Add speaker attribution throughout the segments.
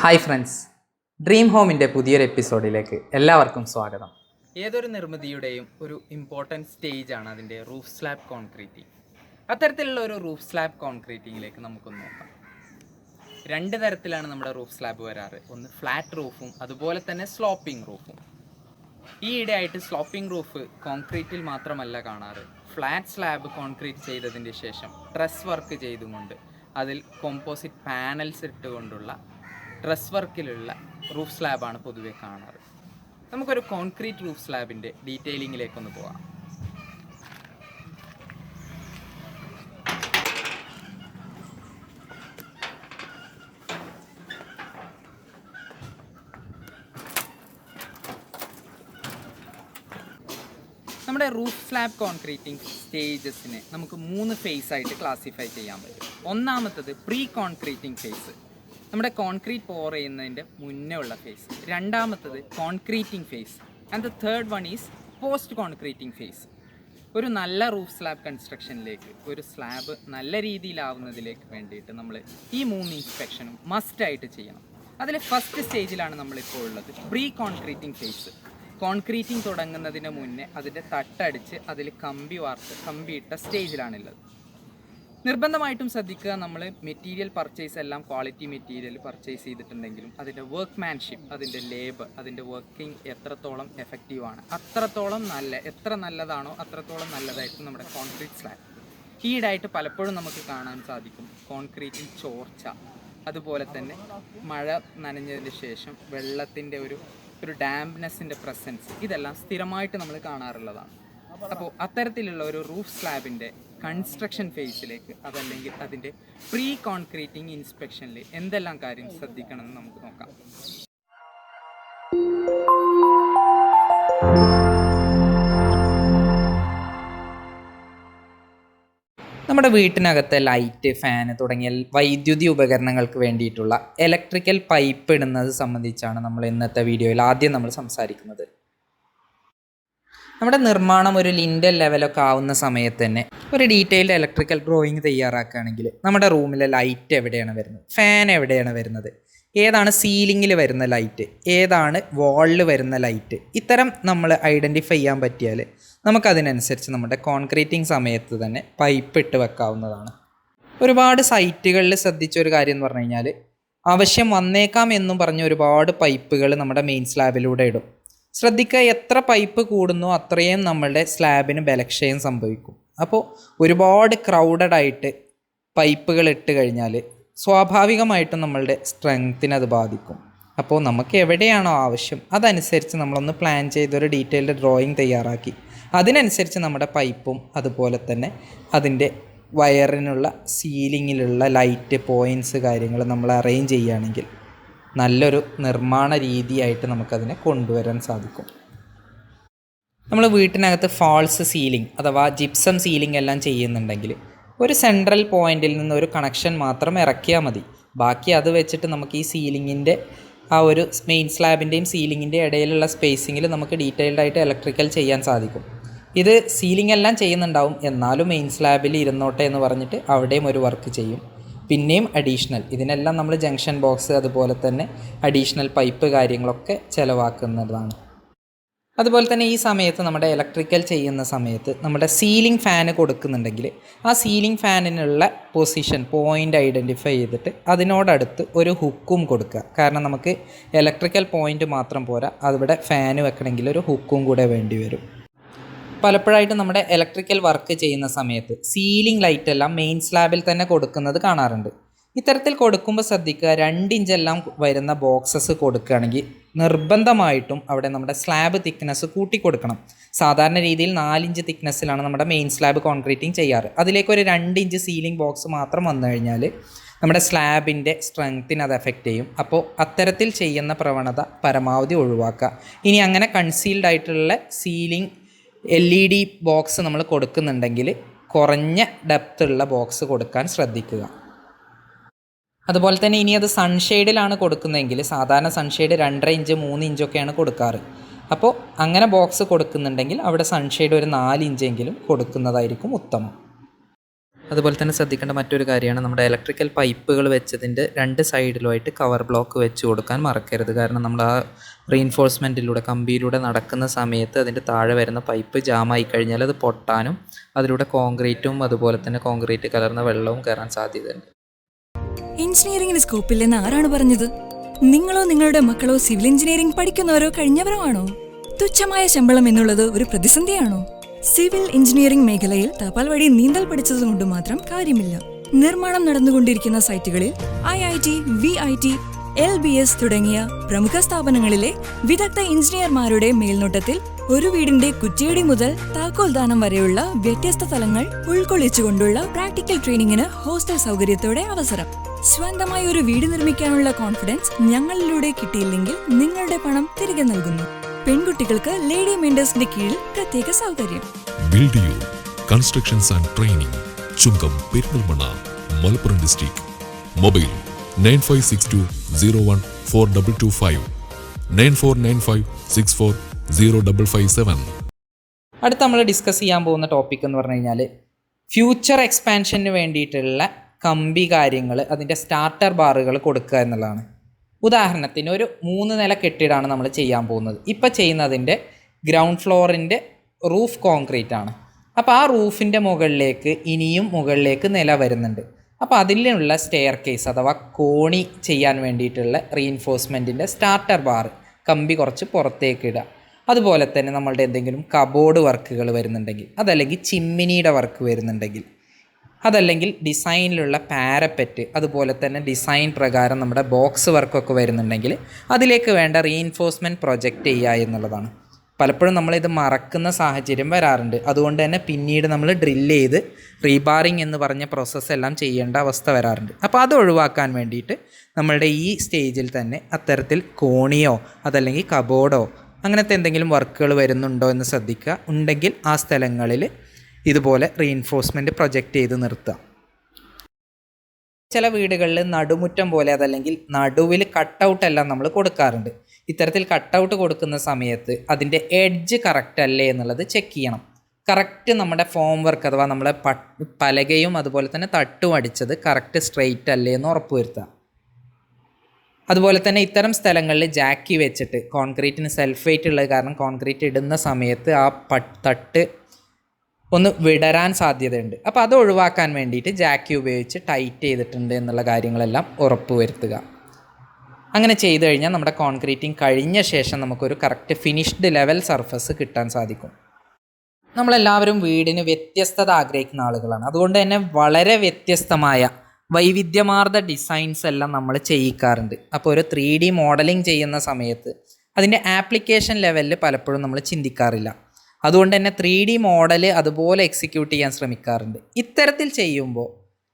Speaker 1: Hi friends dream ഹോമിന്റെ പുതിയൊരു എപ്പിസോഡിലേക്ക് എല്ലാവർക്കും സ്വാഗതം.
Speaker 2: ഏതൊരു നിർമ്മിതിയുടെയും ഒരു ഇമ്പോർട്ടന്റ് സ്റ്റേജ് ആണ് അതിന്റെ റൂഫ് സ്ലാബ് കോൺക്രീറ്റിംഗ് അത്തരത്തിലുള്ള ഒരു റൂഫ് സ്ലാബ് കോൺക്രീറ്റിങ്ങിലേക്ക് നമുക്കൊന്ന് നോക്കാം. രണ്ട് തരത്തിലാണ് നമ്മുടെ റൂഫ് സ്ലാബ് വരാറ്. ഒന്ന് ഫ്ലാറ്റ് റൂഫും അതുപോലെ തന്നെ സ്ലോപ്പിംഗ് റൂഫും ഈ ആയിട്ട് സ്ലോപ്പിംഗ് റൂഫ് കോൺക്രീറ്റിൽ മാത്രമല്ല കാണാറ്. ഫ്ലാറ്റ് സ്ലാബ് കോൺക്രീറ്റ് ചെയ്തതിന്റെ ശേഷം ട്രസ് വർക്ക് ചെയ്തുകൊണ്ട് അതിൽ കോമ്പോസിറ്റ് പാനൽസ് ഇട്ടുകൊണ്ടുള്ള ട്രസ് വർക്കിലുള്ള റൂഫ് സ്ലാബാണ് പൊതുവെ കാണാറ്. നമുക്കൊരു കോൺക്രീറ്റ് റൂഫ് സ്ലാബിന്റെ ഡീറ്റെയിലിങ്ങിലേക്കൊന്ന് പോവാം. നമ്മുടെ റൂഫ് സ്ലാബ് കോൺക്രീറ്റിംഗ് സ്റ്റേജസിനെ നമുക്ക് മൂന്ന് ഫേസ് ആയിട്ട് ക്ലാസിഫൈ ചെയ്യാൻ പറ്റും. ഒന്നാമത്തത് പ്രീ കോൺക്രീറ്റിംഗ് ഫേസ്. നമ്മുടെ കോൺക്രീറ്റ് പോർ ചെയ്യുന്നതിന്റെ മുന്നേ ഉള്ള ഫേസ് രണ്ടാമത്തത് concreting phase and the third one is post concreting phase ഒരു നല്ല റൂഫ് സ്ലാബ് കൺസ്ട്രക്ഷനിലേക്ക് ഒരു സ്ലാബ് നല്ല രീതിയിലാവുന്നതിലേക്ക് വേണ്ടിയിട്ട് നമ്മൾ ഈ മൂന്ന് ഇൻസ്പെക്ഷനും മസ്റ്റായിട്ട് ചെയ്യണം. അതിലെ ഫസ്റ്റ് സ്റ്റേജിലാണ് നമ്മളിപ്പോൾ ഉള്ളത്. പ്രീ കോൺക്രീറ്റിംഗ് ഫേസ് കോൺക്രീറ്റിംഗ് തുടങ്ങുന്നതിന് മുന്നേ അതിന്റെ തട്ടടിച്ച് അതിൽ കമ്പി വാർത്ത് കമ്പിയിട്ട സ്റ്റേജിലാണുള്ളത് നിർബന്ധമായിട്ടും ശ്രദ്ധിക്കുക. നമ്മൾ മെറ്റീരിയൽ പർച്ചേസ് എല്ലാം ക്വാളിറ്റി മെറ്റീരിയൽ പർച്ചേസ് ചെയ്തിട്ടുണ്ടെങ്കിലും അതിന്റെ വർക്ക്മാൻഷിപ്പ് അതിന്റെ ലേബർ അതിന്റെ വർക്കിംഗ് എത്രത്തോളം എഫക്റ്റീവാണ് അത്രത്തോളം നല്ല എത്ര നല്ലതാണോ അത്രത്തോളം നല്ലതായിരിക്കും നമ്മുടെ കോൺക്രീറ്റ് സ്ലാബ് ഈടായിട്ട് പലപ്പോഴും നമുക്ക് കാണാൻ സാധിക്കും. കോൺക്രീറ്റിൽ ചോർച്ച അതുപോലെ തന്നെ മഴ നനഞ്ഞതിന് ശേഷം വെള്ളത്തിന്റെ ഒരു ഒരു ഡാംപ്നെസ്സിന്റെ പ്രസൻസ് ഇതെല്ലാം സ്ഥിരമായിട്ട് നമ്മൾ കാണാറുള്ളതാണ്. അപ്പോൾ അത്തരത്തിലുള്ള ഒരു റൂഫ് സ്ലാബിന്റെ കൺസ്ട്രക്ഷൻ ഫേസിലേക്ക് അതല്ലെങ്കിൽ അതിന്റെ പ്രീ കോൺക്രീറ്റിംഗ് ഇൻസ്പെക്ഷനിൽ എന്തെല്ലാം കാര്യം ശ്രദ്ധിക്കണം എന്ന് നമുക്ക് നോക്കാം.
Speaker 1: നമ്മുടെ വീട്ടിനകത്തെ ലൈറ്റ് ഫാന് തുടങ്ങിയ വൈദ്യുതി ഉപകരണങ്ങൾക്ക് വേണ്ടിയിട്ടുള്ള ഇലക്ട്രിക്കൽ പൈപ്പ് ഇടുന്നത് സംബന്ധിച്ചാണ് നമ്മൾ ഇന്നത്തെ വീഡിയോയിൽ ആദ്യം നമ്മൾ സംസാരിക്കുന്നത്. നമ്മുടെ നിർമ്മാണം ഒരു ലിൻഡൽ ലെവലൊക്കെ ആവുന്ന സമയത്ത് തന്നെ ഒരു ഡീറ്റെയിൽഡ് ഇലക്ട്രിക്കൽ ഡ്രോയിങ് തയ്യാറാക്കുകയാണെങ്കിൽ നമ്മുടെ റൂമിലെ ലൈറ്റ് എവിടെയാണ് വരുന്നത്? ഫാൻ എവിടെയാണ് വരുന്നത്? ഏതാണ് സീലിങ്ങിൽ വരുന്ന ലൈറ്റ്? ഏതാണ് വാളിൽ വരുന്ന ലൈറ്റ്? ഇത്തരം നമ്മൾ ഐഡന്റിഫൈ ചെയ്യാൻ പറ്റിയാൽ നമുക്കതിനനുസരിച്ച് നമ്മുടെ കോൺക്രീറ്റിംഗ് സമയത്ത് തന്നെ പൈപ്പ് ഇട്ട് വെക്കാവുന്നതാണ്. ഒരുപാട് സൈറ്റുകളിൽ ശ്രദ്ധിച്ച ഒരു കാര്യം എന്ന് പറഞ്ഞു കഴിഞ്ഞാൽ ആവശ്യം വന്നേക്കാം എന്നും പറഞ്ഞ് ഒരുപാട് പൈപ്പുകൾ നമ്മുടെ മെയിൻ സ്ലാബിലൂടെ ഇടും. ശ്രദ്ധിക്കുക എത്ര പൈപ്പ് കൂടുന്നു അത്രയും നമ്മളുടെ സ്ലാബിന് ബലക്ഷയം സംഭവിക്കും. അപ്പോൾ ഒരുപാട് ക്രൗഡഡ് ആയിട്ട് പൈപ്പുകൾ ഇട്ട് കഴിഞ്ഞാൽ സ്വാഭാവികമായിട്ടും നമ്മളുടെ സ്ട്രെങ്ത്തിനെ അത് ബാധിക്കും. അപ്പോൾ നമുക്ക് എവിടെയാണോ ആവശ്യം അതനുസരിച്ച് നമ്മളൊന്ന് പ്ലാൻ ചെയ്തൊരു ഡീറ്റെയിൽഡ് ഡ്രോയിങ് തയ്യാറാക്കി. അതിനനുസരിച്ച് നമ്മുടെ പൈപ്പും അതുപോലെ തന്നെ അതിന്റെ വയറിനുള്ള സീലിങ്ങിലുള്ള ലൈറ്റ് പോയിന്റ്സ് കാര്യങ്ങൾ നമ്മൾ അറേഞ്ച് ചെയ്യുകയാണെങ്കിൽ നല്ലൊരു നിർമ്മാണ രീതിയായിട്ട് നമുക്കതിനെ കൊണ്ടുവരാൻ സാധിക്കും. നമ്മൾ വീട്ടിനകത്ത് ഫാൾസ് സീലിംഗ് അഥവാ ജിപ്സം സീലിംഗ് എല്ലാം ചെയ്യുന്നുണ്ടെങ്കിൽ ഒരു സെൻട്രൽ പോയിന്റിൽ നിന്ന് ഒരു കണക്ഷൻ മാത്രം ഇറക്കിയാൽ മതി. ബാക്കി അത് വെച്ചിട്ട് നമുക്ക് ഈ സീലിങ്ങിന്റെ ആ ഒരു മെയിൻ സ്ലാബിന്റെയും സീലിങ്ങിന്റെ ഇടയിലുള്ള സ്പേസിങ്ങിൽ നമുക്ക് ഡീറ്റെയിൽഡ് ആയിട്ട് ഇലക്ട്രിക്കൽ ചെയ്യാൻ സാധിക്കും. ഇത് സീലിംഗ് എല്ലാം ചെയ്യുന്നുണ്ടാവും. എന്നാലും മെയിൻ സ്ലാബിൽ ഇരുന്നോട്ടെ എന്ന് പറഞ്ഞിട്ട് അവിടെയും ഒരു വർക്ക് ചെയ്യും. പിന്നെയും അഡീഷണൽ ഇതിനെല്ലാം നമ്മൾ ജംഗ്ഷൻ ബോക്സ് അതുപോലെ തന്നെ അഡീഷണൽ പൈപ്പ് കാര്യങ്ങളൊക്കെ ചിലവാക്കുന്നതാണ്. അതുപോലെ തന്നെ ഈ സമയത്ത് നമ്മുടെ ഇലക്ട്രിക്കൽ ചെയ്യുന്ന സമയത്ത് നമ്മുടെ സീലിംഗ് ഫാന് കൊടുക്കുന്നുണ്ടെങ്കിൽ ആ സീലിംഗ് ഫാനിനുള്ള പൊസിഷൻ പോയിന്റ് ഐഡന്റിഫൈ ചെയ്തിട്ട് അതിനോടടുത്ത് ഒരു ഹുക്കും കൊടുക്കുക. കാരണം നമുക്ക് ഇലക്ട്രിക്കൽ പോയിന്റ് മാത്രം പോരാ അവിടെ ഫാന് വെക്കണമെങ്കിൽ ഒരു ഹുക്കും കൂടെ വേണ്ടി വരും. പലപ്പോഴായിട്ട് നമ്മുടെ ഇലക്ട്രിക്കൽ വർക്ക് ചെയ്യുന്ന സമയത്ത് സീലിംഗ് ലൈറ്റ് എല്ലാം മെയിൻ സ്ലാബിൽ തന്നെ കൊടുക്കുന്നത് കാണാറുണ്ട്. ഇത്തരത്തിൽ കൊടുക്കുമ്പോൾ ശ്രദ്ധിക്കുക രണ്ട് ഇഞ്ചെല്ലാം വരുന്ന ബോക്സസ് കൊടുക്കുകയാണെങ്കിൽ നിർബന്ധമായിട്ടും അവിടെ നമ്മുടെ സ്ലാബ് തിക്നെസ് കൂട്ടി കൊടുക്കണം. സാധാരണ രീതിയിൽ നാലിഞ്ച് തിക്നെസ്സിലാണ് നമ്മുടെ മെയിൻ സ്ലാബ് കോൺക്രീറ്റിംഗ് ചെയ്യാറ്. അതിലേക്ക് ഒരു രണ്ട് ഇഞ്ച് സീലിംഗ് ബോക്സ് മാത്രം വന്നു കഴിഞ്ഞാൽ നമ്മുടെ സ്ലാബിന്റെ സ്ട്രെങ്ത്തിന് അത് എഫക്റ്റ് ചെയ്യും. അപ്പോൾ അത്തരത്തിൽ ചെയ്യുന്ന പ്രവണത പരമാവധി ഒഴിവാക്കുക. ഇനി അങ്ങനെ കൺസീൽഡ് ആയിട്ടുള്ള ceiling L E D box നമ്മൾ കൊടുക്കുന്നുണ്ടെങ്കിൽ കുറഞ്ഞ ഡെപ്ത് ഉള്ള ബോക്സ് കൊടുക്കാൻ ശ്രദ്ധിക്കുക. അതുപോലെ തന്നെ ഇനി അത് സൺഷെയ്ഡിലാണ് കൊടുക്കുന്നതെങ്കിൽ സാധാരണ സൺഷെയ്ഡ് രണ്ടര ഇഞ്ച് മൂന്ന് ഇഞ്ചൊക്കെയാണ് കൊടുക്കാറ്. അപ്പോൾ അങ്ങനെ ബോക്സ് കൊടുക്കുന്നുണ്ടെങ്കിൽ അവിടെ സൺഷെയ്ഡ് ഒരു നാല് ഇഞ്ചെങ്കിലും കൊടുക്കുന്നതായിരിക്കും ഉത്തമം. അതുപോലെ തന്നെ ശ്രദ്ധിക്കേണ്ട മറ്റൊരു കാര്യമാണ് നമ്മുടെ ഇലക്ട്രിക്കൽ പൈപ്പുകൾ വെച്ചതിന്റെ രണ്ട് സൈഡിലുമായിട്ട് കവർ ബ്ലോക്ക് വെച്ച് കൊടുക്കാൻ മറക്കരുത്. കാരണം നമ്മൾ ആ റീൻഫോഴ്സ്മെന്റിലൂടെ കമ്പിയിലൂടെ നടക്കുന്ന സമയത്ത് അതിന്റെ താഴെ വരുന്ന പൈപ്പ് ജാമായി കഴിഞ്ഞാൽ അത് പൊട്ടാനും അതിലൂടെ കോൺക്രീറ്റും അതുപോലെ തന്നെ കോൺക്രീറ്റ് കലർന്ന വെള്ളവും കയറാൻ സാധ്യതയുണ്ട്.
Speaker 3: എഞ്ചിനീയറിംഗിന് സ്കോപ്പില്ലെന്ന് ആരാണ് പറഞ്ഞത്? നിങ്ങളോ നിങ്ങളുടെ മക്കളോ സിവിൽ എഞ്ചിനീയറിംഗ് പഠിക്കുന്നവരോ കഴിഞ്ഞവരോ ആണോ? തുച്ഛമായ ശമ്പളം എന്നുള്ളത് ഒരു പ്രതിസന്ധിയാണോ? സിവിൽ എഞ്ചിനീയറിംഗ് മേഖലയിൽ തപാൽ വഴി നീന്തൽ പഠിച്ചതുകൊണ്ട് മാത്രം കാര്യമില്ല. നിർമ്മാണം നടന്നുകൊണ്ടിരിക്കുന്ന സൈറ്റുകളിൽ I I T V I T L B S തുടങ്ങിയ പ്രമുഖ സ്ഥാപനങ്ങളിലെ വിദഗ്ധ എഞ്ചിനീയർമാരുടെ മേൽനോട്ടത്തിൽ ഒരു വീടിന്റെ കുറ്റിയടി മുതൽ താക്കോൽദാനം വരെയുള്ള വ്യത്യസ്ത തലങ്ങൾ ഉൾക്കൊള്ളിച്ചുകൊണ്ടുള്ള പ്രാക്ടിക്കൽ ട്രെയിനിങ്ങിന് ഹോസ്റ്റൽ സൗകര്യത്തോടെ അവസരം. സ്വന്തമായി ഒരു വീട് നിർമ്മിക്കാനുള്ള കോൺഫിഡൻസ് ഞങ്ങളിലൂടെ കിട്ടിയില്ലെങ്കിൽ നിങ്ങളുടെ പണം തിരികെ നൽകുന്നു. പെൺകുട്ടികൾക്ക് ലേഡി മെൻഡേഴ്സിന്റെ കീഴിൽ പ്രത്യേക സൗകര്യം.
Speaker 4: Build U constructions and training Chungam Perinthalmanna Malappuram district. Mobile nine five six two zero one four double two five nine four nine five six four zero double five seven.
Speaker 1: അടുത്ത നമ്മൾ discuss ചെയ്യാൻ പോകുന്ന topic എന്ന് പറഞ്ഞു കഴിഞ്ഞാൽ future എക്സ്പാൻഷന് വേണ്ടിയിട്ടുള്ള കമ്പി കാര്യങ്ങൾ അതിന്റെ സ്റ്റാർട്ടർ ബാറുകൾ കൊടുക്കുക എന്നുള്ളതാണ്. ഉദാഹരണത്തിന് ഒരു മൂന്ന് നില കെട്ടിടമാണ് നമ്മൾ ചെയ്യാൻ പോകുന്നത്. ഇപ്പോൾ ചെയ്യുന്നതിന്റെ ഗ്രൗണ്ട് ഫ്ലോറിന്റെ റൂഫ് കോൺക്രീറ്റ് ആണ്. അപ്പോൾ ആ റൂഫിന്റെ മുകളിലേക്ക് ഇനിയും മുകളിലേക്ക് നില വരുന്നുണ്ട്. അപ്പോൾ അതിലുള്ള സ്റ്റെയർ കേസ് അഥവാ കോണി ചെയ്യാൻ വേണ്ടിയിട്ടുള്ള റീഇൻഫോഴ്സ്മെന്റിന്റെ സ്റ്റാർട്ടർ ബാർ കമ്പി കുറച്ച് പുറത്തേക്ക് ഇടുക. അതുപോലെ തന്നെ നമ്മളുടെ എന്തെങ്കിലും കബോർഡ് വർക്കുകൾ വരുന്നുണ്ടെങ്കിൽ അതല്ലെങ്കിൽ ചിമ്മിനിയുടെ വർക്ക് വരുന്നുണ്ടെങ്കിൽ അതല്ലെങ്കിൽ ഡിസൈനിലുള്ള പാരപ്പെറ്റ് അതുപോലെ തന്നെ ഡിസൈൻ പ്രകാരം നമ്മുടെ ബോക്സ് വർക്കൊക്കെ വരുന്നുണ്ടെങ്കിൽ അതിലേക്ക് വേണ്ട റീഇൻഫോഴ്സ്മെന്റ് പ്രൊജക്റ്റ് ചെയ്യുക എന്നുള്ളതാണ്. പലപ്പോഴും നമ്മളിത് മറക്കുന്ന സാഹചര്യം വരാറുണ്ട്. അതുകൊണ്ട് തന്നെ പിന്നീട് നമ്മൾ ഡ്രില്ല് ചെയ്ത് റീബാറിങ് എന്ന് പറഞ്ഞ പ്രോസസ്സ് എല്ലാം ചെയ്യേണ്ട അവസ്ഥ വരാറുണ്ട്. അപ്പോൾ അത് ഒഴിവാക്കാൻ വേണ്ടിയിട്ട് നമ്മളുടെ ഈ സ്റ്റേജിൽ തന്നെ അത്തരത്തിൽ കോണിയോ അതല്ലെങ്കിൽ കബോർഡോ അങ്ങനത്തെ എന്തെങ്കിലും വർക്കുകൾ വരുന്നുണ്ടോ എന്ന് ശ്രദ്ധിക്കുക. ഉണ്ടെങ്കിൽ ആ സ്ഥലങ്ങളിൽ ഇതുപോലെ റീഇൻഫോഴ്സ്മെന്റ് പ്രൊജക്റ്റ് ചെയ്ത് നിർത്തുക. ചില വീടുകളിൽ നടുമുറ്റം പോലെ അതല്ലെങ്കിൽ നടുവിൽ കട്ടൗട്ട് എല്ലാം നമ്മൾ കൊടുക്കാറുണ്ട്. ഇത്തരത്തിൽ കട്ടൗട്ട് കൊടുക്കുന്ന സമയത്ത് അതിന്റെ എഡ്ജ് കറക്റ്റ് അല്ലേ എന്നുള്ളത് ചെക്ക് ചെയ്യണം. കറക്റ്റ് നമ്മുടെ ഫോം വർക്ക് അഥവാ നമ്മളെ പലകയും അതുപോലെ തന്നെ തട്ടും അടിച്ചത് കറക്റ്റ് സ്ട്രെയിറ്റ് അല്ലേ എന്ന് ഉറപ്പുവരുത്തുക. അതുപോലെ തന്നെ ഇത്തരം സ്ഥലങ്ങളിൽ ജാക്കി വെച്ചിട്ട് കോൺക്രീറ്റിന് സെൽഫ് വെയിറ്റ് ഉള്ളത് കാരണം കോൺക്രീറ്റ് ഇടുന്ന സമയത്ത് ആ തട്ട് ഒന്ന് വിടരാൻ സാധ്യതയുണ്ട്. അപ്പോൾ അത് ഒഴിവാക്കാൻ വേണ്ടിയിട്ട് ജാക്കി ഉപയോഗിച്ച് ടൈറ്റ് ചെയ്തിട്ടുണ്ട് എന്നുള്ള കാര്യങ്ങളെല്ലാം ഉറപ്പ് വരുത്തുക അങ്ങനെ ചെയ്തു കഴിഞ്ഞാൽ നമ്മുടെ കോൺക്രീറ്റിംഗ് കഴിഞ്ഞ ശേഷം നമുക്കൊരു കറക്റ്റ് ഫിനിഷ്ഡ് ലെവൽ സർഫസ് കിട്ടാൻ സാധിക്കും. നമ്മളെല്ലാവരും വീടിന് വ്യത്യസ്തത ആഗ്രഹിക്കുന്ന ആളുകളാണ്. അതുകൊണ്ട് തന്നെ വളരെ വ്യത്യസ്തമായ വൈവിധ്യമാർന്ന ഡിസൈൻസ് എല്ലാം നമ്മൾ ചെയ്യിക്കാറുണ്ട്. അപ്പോൾ ഒരു ത്രീ ഡി മോഡലിംഗ് ചെയ്യുന്ന സമയത്ത് അതിന്റെ ആപ്ലിക്കേഷൻ ലെവലിൽ പലപ്പോഴും നമ്മൾ ചിന്തിക്കാറില്ല. അതുകൊണ്ട് തന്നെ ത്രീ ഡി മോഡൽ അതുപോലെ എക്സിക്യൂട്ട് ചെയ്യാൻ ശ്രമിക്കാറുണ്ട്. ഇത്തരത്തിൽ ചെയ്യുമ്പോൾ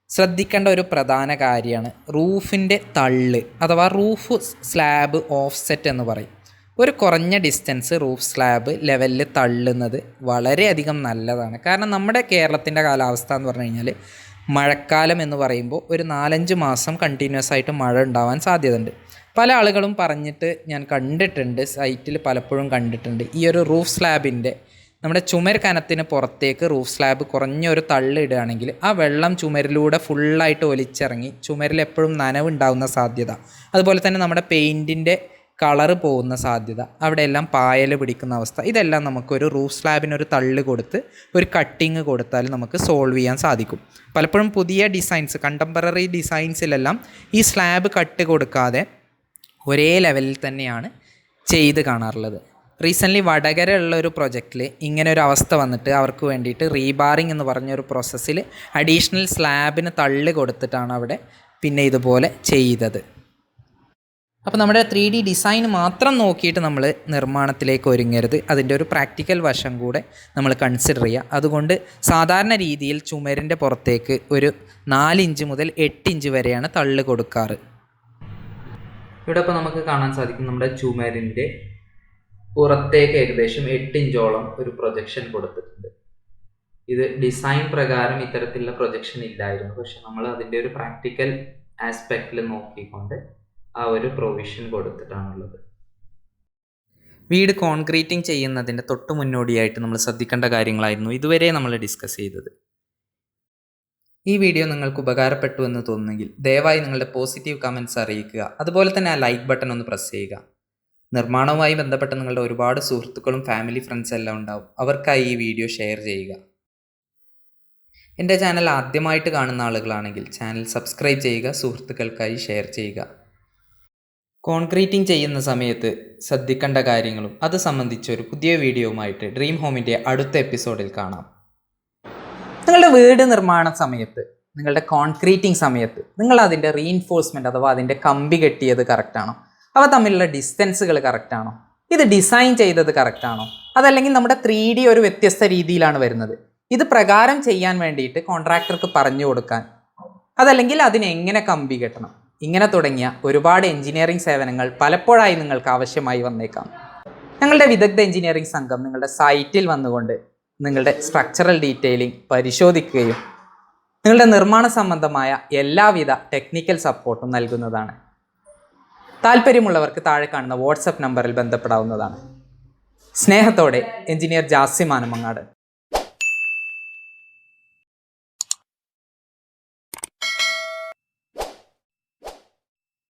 Speaker 1: ശ്രദ്ധിക്കേണ്ട ഒരു പ്രധാന കാര്യമാണ് റൂഫിന്റെ തള്ള് അഥവാ റൂഫ് സ്ലാബ് ഓഫ്സെറ്റ് എന്ന് പറയും. ഒരു കുറഞ്ഞ ഡിസ്റ്റൻസ് റൂഫ് സ്ലാബ് ലെവലിൽ തള്ളുന്നത് വളരെയധികം നല്ലതാണ്. കാരണം നമ്മുടെ കേരളത്തിന്റെ കാലാവസ്ഥ എന്ന് പറഞ്ഞു കഴിഞ്ഞാൽ മഴക്കാലം എന്ന് പറയുമ്പോൾ ഒരു നാലഞ്ച് മാസം കണ്ടിന്യൂസ് ആയിട്ട് മഴ ഉണ്ടാവാൻ സാധ്യതയുണ്ട്. പല ആളുകളും പറഞ്ഞിട്ട് ഞാൻ കണ്ടിട്ടുണ്ട് സൈറ്റിൽ പലപ്പോഴും കണ്ടിട്ടുണ്ട് ഈ ഒരു റൂഫ് സ്ലാബിന്റെ നമ്മുടെ ചുമർ കനത്തിന് പുറത്തേക്ക് റൂഫ് സ്ലാബ് കുറഞ്ഞൊരു തള്ളിടുകയാണെങ്കിൽ ആ വെള്ളം ചുമരിലൂടെ ഫുള്ളായിട്ട് ഒലിച്ചിറങ്ങി ചുമരിൽ എപ്പോഴും നനവുണ്ടാവുന്ന സാധ്യത. അതുപോലെ തന്നെ നമ്മുടെ പെയിന്റിന്റെ കളറ് പോകുന്ന സാധ്യത. അവിടെയെല്ലാം പായൽ പിടിക്കുന്ന അവസ്ഥ. ഇതെല്ലാം നമുക്കൊരു റൂഫ് സ്ലാബിനൊരു തള്ള് കൊടുത്ത് ഒരു കട്ടിങ് കൊടുത്താൽ നമുക്ക് സോൾവ് ചെയ്യാൻ സാധിക്കും. പലപ്പോഴും പുതിയ ഡിസൈൻസ് കണ്ടംപററി ഡിസൈൻസിലെല്ലാം ഈ സ്ലാബ് കട്ട് കൊടുക്കാതെ ഒരേ ലെവലിൽ തന്നെയാണ് ചെയ്ത് കാണാറുള്ളത്. റീസെന്റ്ലി വടകര ഉള്ള ഒരു പ്രൊജക്റ്റിൽ ഇങ്ങനെ ഒരു അവസ്ഥ വന്നിട്ട് അവർക്ക് വേണ്ടിയിട്ട് റീബാറിംഗ് എന്ന് പറഞ്ഞൊരു പ്രോസസ്സിൽ അഡീഷണൽ സ്ലാബിന് തള്ളി കൊടുത്തിട്ടാണ് അവിടെ പിന്നെ ഇതുപോലെ ചെയ്തത്. അപ്പോൾ നമ്മുടെ ത്രീ ഡി ഡിസൈൻ മാത്രം നോക്കിയിട്ട് നമ്മൾ നിർമ്മാണത്തിലേക്ക് ഒരുങ്ങരുത്. അതിന്റെ ഒരു പ്രാക്ടിക്കൽ വശം കൂടെ നമ്മൾ കൺസിഡർ ചെയ്യുക അതുകൊണ്ട് സാധാരണ രീതിയിൽ ചുമരിന്റെ പുറത്തേക്ക് ഒരു നാലിഞ്ച് മുതൽ എട്ട് ഇഞ്ച് വരെയാണ് തള്ളു കൊടുക്കാറ്. ഇവിടെ ഇപ്പോൾ നമുക്ക് കാണാൻ സാധിക്കും നമ്മുടെ ചുമരിന്റെ പുറത്തേക്ക് ഏകദേശം എട്ട് ഇഞ്ചോളം ഒരു പ്രൊജക്ഷൻ കൊടുത്തിട്ടുണ്ട്. ഇത് ഡിസൈൻ പ്രകാരം ഇത്തരത്തിലുള്ള പ്രൊജക്ഷൻ ഇല്ലായിരുന്നു. പക്ഷെ നമ്മൾ അതിന്റെ ഒരു പ്രാക്ടിക്കൽ ആസ്പെക്റ്റിൽ നോക്കിക്കൊണ്ട് ആ ഒരു പ്രൊവിഷൻ കൊടുത്തിട്ടാണുള്ളത്. വീട് കോൺക്രീറ്റിംഗ് ചെയ്യുന്നതിന്റെ തൊട്ട് മുന്നോടിയായിട്ട് നമ്മൾ ശ്രദ്ധിക്കേണ്ട കാര്യങ്ങളായിരുന്നു ഇതുവരെ നമ്മൾ ഡിസ്കസ് ചെയ്തത്. ഈ വീഡിയോ നിങ്ങൾക്ക് ഉപകാരപ്പെട്ടു എന്ന് തോന്നുന്നെങ്കിൽ ദയവായി നിങ്ങളുടെ പോസിറ്റീവ് കമന്റ്സ് അറിയിക്കുക. അതുപോലെ തന്നെ ആ ലൈക്ക് ബട്ടൺ ഒന്ന് പ്രസ് ചെയ്യുക. നിർമ്മാണവുമായി ബന്ധപ്പെട്ട നിങ്ങളുടെ ഒരുപാട് സുഹൃത്തുക്കളും ഫാമിലി ഫ്രണ്ട്സ് എല്ലാം ഉണ്ടാവും. അവർക്കായി ഈ വീഡിയോ ഷെയർ ചെയ്യുക. എന്റെ ചാനൽ ആദ്യമായിട്ട് കാണുന്ന ആളുകളാണെങ്കിൽ ചാനൽ സബ്സ്ക്രൈബ് ചെയ്യുക സുഹൃത്തുക്കൾക്കായി ഷെയർ ചെയ്യുക. കോൺക്രീറ്റിംഗ് ചെയ്യുന്ന സമയത്ത് ശ്രദ്ധിക്കേണ്ട കാര്യങ്ങളും അത് സംബന്ധിച്ച ഒരു പുതിയ വീഡിയോവുമായിട്ട് ഡ്രീം ഹോമിന്റെ അടുത്ത എപ്പിസോഡിൽ കാണാം. നിങ്ങളുടെ വീട് നിർമ്മാണ സമയത്ത് നിങ്ങളുടെ കോൺക്രീറ്റിംഗ് സമയത്ത് നിങ്ങൾ അതിന്റെ റീഇൻഫോഴ്സ്മെന്റ് അഥവാ അതിന്റെ കമ്പി കെട്ടിയത് കറക്റ്റാണോ അവ തമ്മിലുള്ള ഡിസ്റ്റൻസുകൾ കറക്റ്റാണോ ഇത് ഡിസൈൻ ചെയ്തത് കറക്റ്റാണോ അതല്ലെങ്കിൽ നമ്മുടെ ത്രീ ഡി ഒരു വ്യത്യസ്ത രീതിയിലാണ് വരുന്നത്. ഇത് പ്രകാരം ചെയ്യാൻ വേണ്ടിയിട്ട് കോൺട്രാക്ടർക്ക് പറഞ്ഞു കൊടുക്കാൻ. അതല്ലെങ്കിൽ അതിനെങ്ങനെ കമ്പി കെട്ടണം? ഇങ്ങനെ തുടങ്ങിയ ഒരുപാട് എഞ്ചിനീയറിംഗ് സേവനങ്ങൾ പലപ്പോഴായി നിങ്ങൾക്ക് ആവശ്യമായി വന്നേക്കാം. ഞങ്ങളുടെ വിദഗ്ധ എഞ്ചിനീയറിംഗ് സംഘം നിങ്ങളുടെ സൈറ്റിൽ വന്നുകൊണ്ട് നിങ്ങളുടെ സ്ട്രക്ചറൽ ഡീറ്റെയിലിംഗ് പരിശോധിക്കുകയും നിങ്ങളുടെ നിർമ്മാണ സംബന്ധമായ എല്ലാവിധ ടെക്നിക്കൽ സപ്പോർട്ടും നൽകുന്നതാണ്. താല്പര്യമുള്ളവർക്ക് താഴെ കാണുന്ന വാട്സപ്പ് നമ്പറിൽ ബന്ധപ്പെടാവുന്നതാണ്. സ്നേഹത്തോടെ എഞ്ചിനീയർ ജാസിമാനമങ്ങാട്.